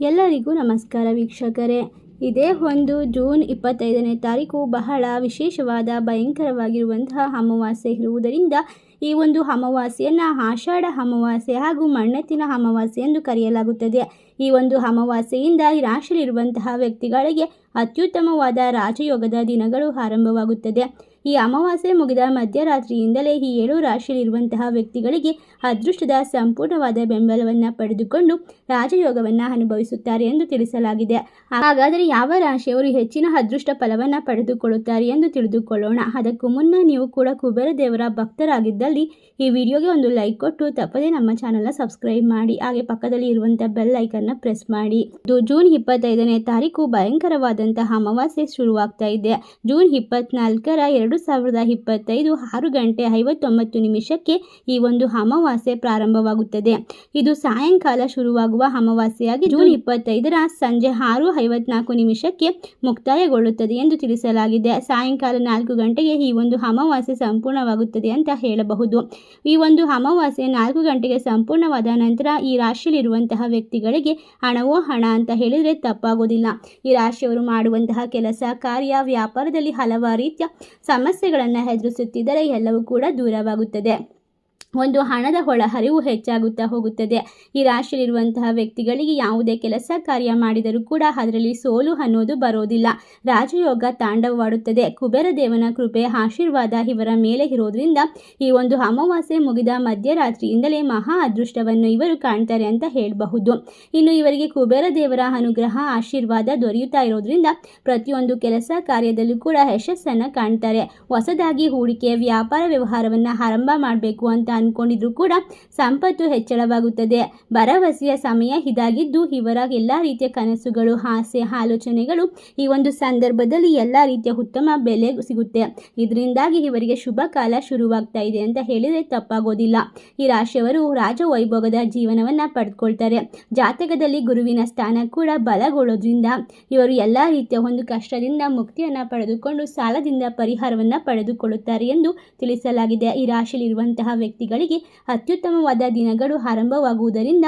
ಎಲ್ಲರಿಗೂ ನಮಸ್ಕಾರ ವೀಕ್ಷಕರೇ. ಇದೇ ಒಂದು ಜೂನ್ ಇಪ್ಪತ್ತೈದನೇ ತಾರೀಕು ಬಹಳ ವಿಶೇಷವಾದ, ಭಯಂಕರವಾಗಿರುವಂತಹ ಅಮಾವಾಸ್ಯೆ ಇರುವುದರಿಂದ ಈ ಒಂದು ಅಮಾವಾಸ್ಯೆಯನ್ನು ಆಷಾಢ ಅಮಾವಾಸ್ಯೆ ಹಾಗೂ ಮಣ್ಣೆತ್ತಿನ ಅಮಾವಾಸ್ಯೆ ಎಂದು ಕರೆಯಲಾಗುತ್ತದೆ. ಈ ಒಂದು ಅಮಾವಾಸ್ಯೆಯಿಂದ ಈ ರಾಶಿಯಲ್ಲಿರುವಂತಹ ವ್ಯಕ್ತಿಗಳಿಗೆ ಅತ್ಯುತ್ತಮವಾದ ರಾಜಯೋಗದ ದಿನಗಳು ಆರಂಭವಾಗುತ್ತದೆ. ಈ ಅಮಾವಾಸ್ಯೆ ಮುಗಿದ ಮಧ್ಯರಾತ್ರಿಯಿಂದಲೇ ಈ ಏಳು ರಾಶಿಯಲ್ಲಿರುವಂತಹ ವ್ಯಕ್ತಿಗಳಿಗೆ ಅದೃಷ್ಟದ ಸಂಪೂರ್ಣವಾದ ಬೆಂಬಲವನ್ನು ಪಡೆದುಕೊಂಡು ರಾಜಯೋಗವನ್ನು ಅನುಭವಿಸುತ್ತಾರೆ ಎಂದು ತಿಳಿಸಲಾಗಿದೆ. ಹಾಗಾದರೆ ಯಾವ ರಾಶಿಯವರು ಹೆಚ್ಚಿನ ಅದೃಷ್ಟ ಫಲವನ್ನು ಪಡೆದುಕೊಳ್ಳುತ್ತಾರೆ ಎಂದು ತಿಳಿದುಕೊಳ್ಳೋಣ. ಅದಕ್ಕೂ ಮುನ್ನ ನೀವು ಕೂಡ ಕುಬೇರ ದೇವರ ಭಕ್ತರಾಗಿದ್ದಲ್ಲಿ ಈ ವಿಡಿಯೋಗೆ ಒಂದು ಲೈಕ್ ಕೊಟ್ಟು ತಪ್ಪದೇ ನಮ್ಮ ಚಾನಲ್ನ ಸಬ್ಸ್ಕ್ರೈಬ್ ಮಾಡಿ, ಹಾಗೆ ಪಕ್ಕದಲ್ಲಿ ಇರುವಂತಹ ಬೆಲ್ ಐಕನ್ನ ಪ್ರೆಸ್ ಮಾಡಿ. ಇದು ಜೂನ್ ಇಪ್ಪತ್ತೈದನೇ ತಾರೀಕು ಭಯಂಕರವಾದಂತಹ ಅಮಾವಾಸ್ಯೆ ಶುರುವಾಗ್ತಾ ಇದೆ. ಜೂನ್ ಇಪ್ಪತ್ನಾಲ್ಕರ ಎರಡು ಸಾವಿರದ ಇಪ್ಪತ್ತೈದು ಆರು ಗಂಟೆ ಐವತ್ತೊಂಬತ್ತು ನಿಮಿಷಕ್ಕೆ ಈ ಒಂದು ಅಮಾವಾಸ್ಯೆ ಪ್ರಾರಂಭವಾಗುತ್ತದೆ. ಇದು ಸಾಯಂಕಾಲ ಶುರುವಾಗುವ ಅಮಾವಾಸ್ಯೆಯಾಗಿ ಜೂನ್ ಇಪ್ಪತ್ತೈದರ ಸಂಜೆ ಆರು ಐವತ್ನಾಲ್ಕು ನಿಮಿಷಕ್ಕೆ ಮುಕ್ತಾಯಗೊಳ್ಳುತ್ತದೆ ಎಂದು ತಿಳಿಸಲಾಗಿದೆ. ಸಾಯಂಕಾಲ ನಾಲ್ಕು ಗಂಟೆಗೆ ಈ ಒಂದು ಅಮಾವಾಸ್ಯೆ ಸಂಪೂರ್ಣವಾಗುತ್ತದೆ ಅಂತ ಹೇಳಬಹುದು. ಈ ಒಂದು ಅಮಾವಾಸ್ಯೆ ನಾಲ್ಕು ಗಂಟೆಗೆ ಸಂಪೂರ್ಣವಾದ ನಂತರ ಈ ರಾಶಿಯಲ್ಲಿರುವಂತಹ ವ್ಯಕ್ತಿಗಳಿಗೆ ಹಣವೋ ಹಣ ಅಂತ ಹೇಳಿದರೆ ತಪ್ಪಾಗೋದಿಲ್ಲ. ಈ ರಾಶಿಯವರು ಮಾಡುವಂತಹ ಕೆಲಸ, ಕಾರ್ಯ, ವ್ಯಾಪಾರದಲ್ಲಿ ಹಲವಾರು ರೀತಿಯ ಸಮಸ್ಯೆಗಳನ್ನು ಎದುರಿಸುತ್ತಿದ್ದರೆ ಎಲ್ಲವೂ ಕೂಡ ದೂರವಾಗುತ್ತದೆ. ಒಂದು ಹಣದ ಒಳಹರಿವು ಹೆಚ್ಚಾಗುತ್ತಾ ಹೋಗುತ್ತದೆ. ಈ ರಾಶಿಯಲ್ಲಿರುವಂತಹ ವ್ಯಕ್ತಿಗಳಿಗೆ ಯಾವುದೇ ಕೆಲಸ ಕಾರ್ಯ ಮಾಡಿದರೂ ಕೂಡ ಅದರಲ್ಲಿ ಸೋಲು ಅನ್ನೋದು ಬರೋದಿಲ್ಲ. ರಾಜಯೋಗ ತಾಂಡವವಾಡುತ್ತದೆ. ಕುಬೇರ ದೇವನ ಕೃಪೆ, ಆಶೀರ್ವಾದ ಇವರ ಮೇಲೆ ಇರೋದ್ರಿಂದ ಈ ಒಂದು ಅಮಾವಾಸ್ಯೆ ಮುಗಿದ ಮಧ್ಯರಾತ್ರಿಯಿಂದಲೇ ಮಹಾ ಅದೃಷ್ಟವನ್ನು ಇವರು ಕಾಣ್ತಾರೆ ಅಂತ ಹೇಳಬಹುದು. ಇನ್ನು ಇವರಿಗೆ ಕುಬೇರ ದೇವರ ಅನುಗ್ರಹ, ಆಶೀರ್ವಾದ ದೊರೆಯುತ್ತಾ ಇರೋದ್ರಿಂದ ಪ್ರತಿಯೊಂದು ಕೆಲಸ ಕಾರ್ಯದಲ್ಲೂ ಕೂಡ ಯಶಸ್ಸನ್ನು ಕಾಣ್ತಾರೆ. ಹೊಸದಾಗಿ ಹೂಡಿಕೆ ವ್ಯಾಪಾರ ವ್ಯವಹಾರವನ್ನು ಆರಂಭ ಮಾಡಬೇಕು ಅಂತ ಅಂದ್ಕೊಂಡಿದ್ರು ಕೂಡ ಸಂಪತ್ತು ಹೆಚ್ಚಳವಾಗುತ್ತದೆ. ಭರವಸೆಯ ಸಮಯ ಇದಾಗಿದ್ದು ಇವರ ಎಲ್ಲ ರೀತಿಯ ಕನಸುಗಳು, ಆಸೆ, ಆಲೋಚನೆಗಳು ಈ ಒಂದು ಸಂದರ್ಭದಲ್ಲಿ ಎಲ್ಲ ರೀತಿಯ ಉತ್ತಮ ಬೆಲೆ ಸಿಗುತ್ತೆ. ಇದರಿಂದಾಗಿ ಇವರಿಗೆ ಶುಭ ಕಾಲ ಶುರುವಾಗ್ತಾ ಇದೆ ಅಂತ ಹೇಳಿದರೆ ತಪ್ಪಾಗೋದಿಲ್ಲ. ಈ ರಾಶಿಯವರು ರಾಜವೈಭೋಗದ ಜೀವನವನ್ನು ಪಡೆದುಕೊಳ್ತಾರೆ ಜಾತಕದಲ್ಲಿ ಗುರುವಿನ ಸ್ಥಾನ ಕೂಡ ಬಲಗೊಳ್ಳೋದ್ರಿಂದ ಇವರು ಎಲ್ಲ ರೀತಿಯ ಒಂದು ಕಷ್ಟದಿಂದ ಮುಕ್ತಿಯನ್ನು ಪಡೆದುಕೊಂಡು ಸಾಲದಿಂದ ಪರಿಹಾರವನ್ನು ಪಡೆದುಕೊಳ್ಳುತ್ತಾರೆ ಎಂದು ತಿಳಿಸಲಾಗಿದೆ. ಈ ರಾಶಿಯಲ್ಲಿರುವಂತಹ ವ್ಯಕ್ತಿಗಳು ಗಳಿಗೆ ಅತ್ಯುತ್ತಮವಾದ ದಿನಗಳು ಆರಂಭವಾಗುವುದರಿಂದ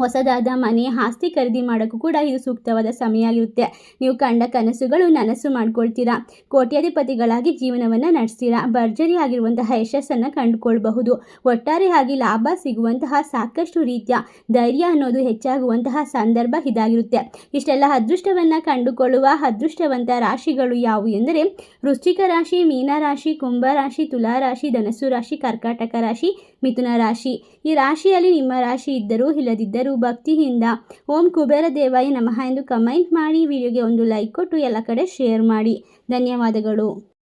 ಹೊಸದಾದ ಮನೆ, ಆಸ್ತಿ ಖರೀದಿ ಮಾಡೋಕ್ಕೂ ಕೂಡ ಇದು ಸೂಕ್ತವಾದ ಸಮಯ ಆಗಿರುತ್ತೆ. ನೀವು ಕಂಡ ಕನಸುಗಳು ನನಸು ಮಾಡ್ಕೊಳ್ತೀರಾ? ಕೋಟ್ಯಾಧಿಪತಿಗಳಾಗಿ ಜೀವನವನ್ನು ನಡೆಸ್ತೀರಾ? ಭರ್ಜರಿ ಆಗಿರುವಂತಹ ಯಶಸ್ಸನ್ನು ಕಂಡುಕೊಳ್ಬಹುದು. ಒಟ್ಟಾರೆಯಾಗಿ ಲಾಭ ಸಿಗುವಂತಹ ಸಾಕಷ್ಟು ರೀತಿಯ ಧೈರ್ಯ ಅನ್ನೋದು ಹೆಚ್ಚಾಗುವಂತಹ ಸಂದರ್ಭ ಇದಾಗಿರುತ್ತೆ. ಇಷ್ಟೆಲ್ಲ ಅದೃಷ್ಟವನ್ನು ಕಂಡುಕೊಳ್ಳುವ ಅದೃಷ್ಟವಂತ ರಾಶಿಗಳು ಯಾವುವು ಎಂದರೆ, ವೃಶ್ಚಿಕ ರಾಶಿ ಮೀನರಾಶಿ ರಾಶಿ, ಕುಂಭ ರಾಶಿ, ತುಲಾ ರಾಶಿ, ಧನಸ್ಸು ರಾಶಿ, ಕರ್ಕಾಟಕ ರಾಶಿ, ಮಿಥುನ ರಾಶಿ. ಈ ರಾಶಿಯಲ್ಲಿ ನಿಮ್ಮ ರಾಶಿ ಇದ್ದರೂ ಇಲ್ಲದಿದ್ದರೂ ಭಕ್ತಿಯಿಂದ, ಓಂ ಕುಬೇರ ದೇವಾಯ ನಮಃ ಎಂದು ಕಮೆಂಟ್ ಮಾಡಿ, ವಿಡಿಯೋಗೆ ಒಂದು ಲೈಕ್ ಕೊಟ್ಟು ಎಲ್ಲ ಕಡೆ ಶೇರ್ ಮಾಡಿ. ಧನ್ಯವಾದಗಳು.